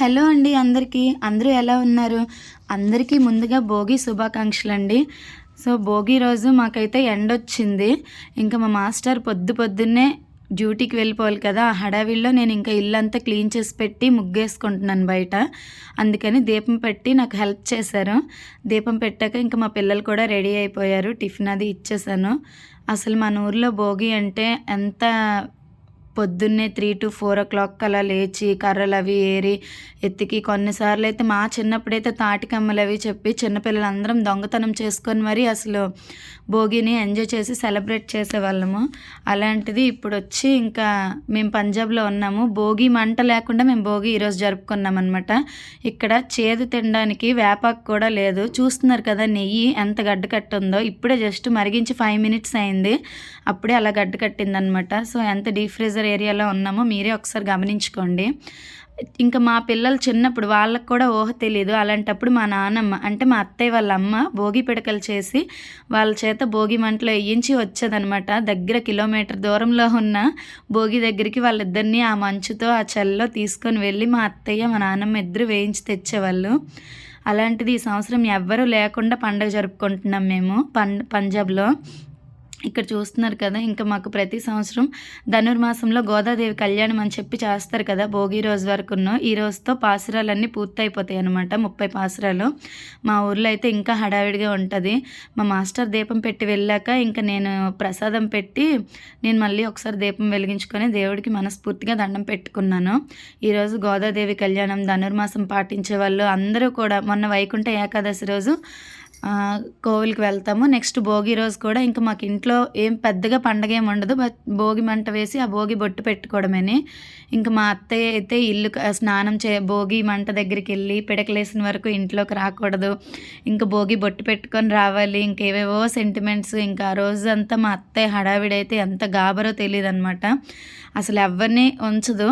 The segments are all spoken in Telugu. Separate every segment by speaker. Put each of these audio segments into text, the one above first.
Speaker 1: హలో అండి అందరికీ. అందరూ ఎలా ఉన్నారు? అందరికీ ముందుగా భోగి శుభాకాంక్షలు అండి సో భోగి రోజు మాకైతే ఎండ వచ్చింది ఇంకా మా మాస్టర్ పొద్దు పొద్దున్నే డ్యూటీకి వెళ్ళిపోవాలి కదా. ఆ హడావిల్లో నేను ఇంకా ఇల్లంతా క్లీన్ చేసి పెట్టి ముగ్గేసుకుంటున్నాను బయట. అందుకని దీపం పెట్టి నాకు హెల్ప్ చేశారు. దీపం పెట్టాక ఇంకా మా పిల్లలు కూడా రెడీ అయిపోయారు. టిఫిన్ అది ఇచ్చేసాను అసలు మన ఊర్లో భోగి అంటే ఎంత పొద్దున్నే three to four o'clock అలా లేచి కర్రలు అవి ఏరి ఎత్తికి కొన్నిసార్లు అయితే మా చిన్నప్పుడైతే తాటికమ్మలు అవి చెప్పి చిన్నపిల్లలందరం దొంగతనం చేసుకొని మరి అసలు భోగిని ఎంజాయ్ చేసి సెలబ్రేట్ చేసేవాళ్ళము. అలాంటిది ఇప్పుడు వచ్చి ఇంకా మేము పంజాబ్లో ఉన్నాము. భోగి మంట లేకుండా మేము భోగి ఈరోజు జరుపుకున్నాం అనమాట ఇక్కడ చేదు తినడానికి వేపాకు కూడా లేదు. చూస్తున్నారు కదా నెయ్యి ఎంత గడ్డ కట్టుందో. ఇప్పుడే జస్ట్ మరిగించి ఫైవ్ మినిట్స్ అయింది. అప్పుడే అలా గడ్డ కట్టిందనమాట సో ఎంత డీప్ ఫ్రీజర్ ఏరియాలో ఉన్నామో మీరే ఒకసారి గమనించుకోండి. ఇంకా మా పిల్లలు చిన్నప్పుడు వాళ్ళకు కూడా ఊహ తెలియదు అలాంటప్పుడు మా నాన్నమ్మ అంటే మా అత్తయ్య వాళ్ళ అమ్మ భోగి పిడకలు చేసి వాళ్ళ చేత భోగి మంటలో వేయించి వచ్చేదనమాట దగ్గర కిలోమీటర్ దూరంలో ఉన్న భోగి దగ్గరికి వాళ్ళిద్దరిని ఆ మంచుతో ఆ చల్లో తీసుకొని వెళ్ళి మా అత్తయ్య మా నాన్నమ్మ ఇద్దరు వేయించి తెచ్చేవాళ్ళు. అలాంటిది ఈ సంవత్సరం ఎవ్వరూ లేకుండా పండగ జరుపుకుంటున్నాం మేము పం పంజాబ్లో. ఇక్కడ చూస్తున్నారు కదా ఇంకా మాకు ప్రతి సంవత్సరం ధనుర్మాసంలో గోదాదేవి కళ్యాణం అని చెప్పి చేస్తారు కదా భోగి రోజు వరకు ఈ రోజుతో పాసురాలన్నీ పూర్తయిపోతాయి అనమాట ముప్పై పాసురాలు. మా ఊర్లో అయితే ఇంకా హడావిడిగా ఉంటుంది. మా మాస్టర్ దీపం పెట్టి వెళ్ళాక ఇంకా నేను ప్రసాదం పెట్టి నేను మళ్ళీ ఒకసారి దీపం వెలిగించుకొని దేవుడికి మనస్ఫూర్తిగా దండం పెట్టుకున్నాను. ఈరోజు గోదాదేవి కళ్యాణం ధనుర్మాసం పాటించే వాళ్ళు అందరూ కూడా మొన్న వైకుంఠ ఏకాదశి రోజు కోవిల్కి వెళ్తాము. నెక్స్ట్ భోగి రోజు కూడా ఇంకా మాకు ఇంట్లో ఏం పెద్దగా పండగ ఏమి ఉండదు. బట్ భోగి మంట వేసి ఆ భోగి బొట్టు పెట్టుకోవడమని. ఇంకా మా అత్తయ్య అయితే ఇల్లు స్నానం చే భోగి మంట దగ్గరికి వెళ్ళి పిడకలేసిన వరకు ఇంట్లోకి రాకూడదు. ఇంకా భోగి బొట్టు పెట్టుకొని రావాలి. ఇంకేవేవో సెంటిమెంట్స్ ఇంకా ఆ రోజు అంతా మా అత్తయ్య హడావిడైతే ఎంత గాబరో తెలియదు అనమాట అసలు ఎవరిని ఉంచదు.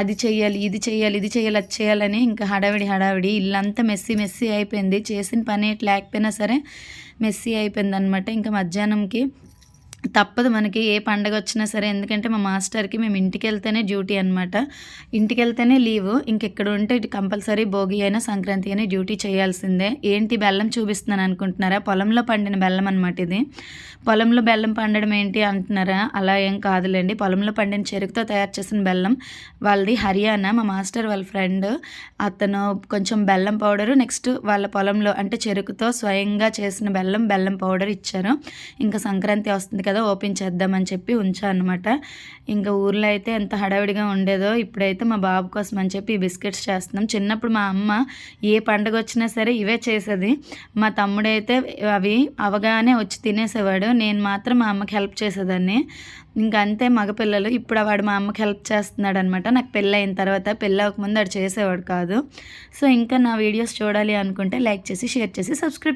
Speaker 1: అది చేయాలి ఇది చేయాలి ఇది చేయాలి అది చేయాలని ఇంకా హడావిడి హడావిడి ఇల్లంతా మెస్సీ మెస్సీ అయిపోయింది. చేసిన పని లేకపోయినా సరే మెస్సీ అయిపోయింది అనమాట ఇంకా మధ్యాహ్నంకి తప్పదు మనకి ఏ పండగ వచ్చినా సరే. ఎందుకంటే మా మాస్టర్కి మేము ఇంటికి వెళ్తేనే డ్యూటీ అనమాట ఇంటికి వెళ్తేనే లీవ్. ఇంకెక్కడ ఉంటే కంపల్సరీ భోగి అయినా సంక్రాంతి అయినా డ్యూటీ చేయాల్సిందే. ఏంటి బెల్లం చూపిస్తున్నాను అనుకుంటున్నారా? పొలంలో పండిన బెల్లం అనమాట ఇది. పొలంలో బెల్లం పండడం ఏంటి అంటున్నారా? అలా ఏం కాదులేండి. పొలంలో పండిన చెరుకుతో తయారు చేసిన బెల్లం వాళ్ళది హర్యానా. మా మాస్టర్ వాళ్ళ ఫ్రెండ్ అతను కొంచెం బెల్లం పౌడరు నెక్స్ట్ వాళ్ళ పొలంలో అంటే చెరుకుతో స్వయంగా చేసిన బెల్లం బెల్లం పౌడర్ ఇచ్చారు. ఇంకా సంక్రాంతి వస్తుంది కదా ఓపెన్ చేద్దామని చెప్పి ఉంచా అనమాట ఇంకా ఊర్లో అయితే ఎంత హడావిడిగా ఉండేదో ఇప్పుడైతే మా బాబు కోసం అని చెప్పి బిస్కెట్స్ చేస్తున్నాం. చిన్నప్పుడు మా అమ్మ ఏ పండగ వచ్చినా సరే ఇవే చేసేది. మా తమ్ముడైతే అవి అవగానే వచ్చి తినేసేవాడు. నేను మాత్రం మా అమ్మకి హెల్ప్ చేసేదాన్ని. ఇంకా అంతే మగపిల్లలు. ఇప్పుడు వాడు మా అమ్మకి హెల్ప్ చేస్తున్నాడు అనమాట నాకు పెళ్ళి అయిన తర్వాత పెళ్ళి అవ్వకముందు వాడు చేసేవాడు కాదు. సో ఇంకా నా వీడియోస్ చూడాలి అనుకుంటే లైక్ చేసి షేర్ చేసి సబ్స్క్రైబ్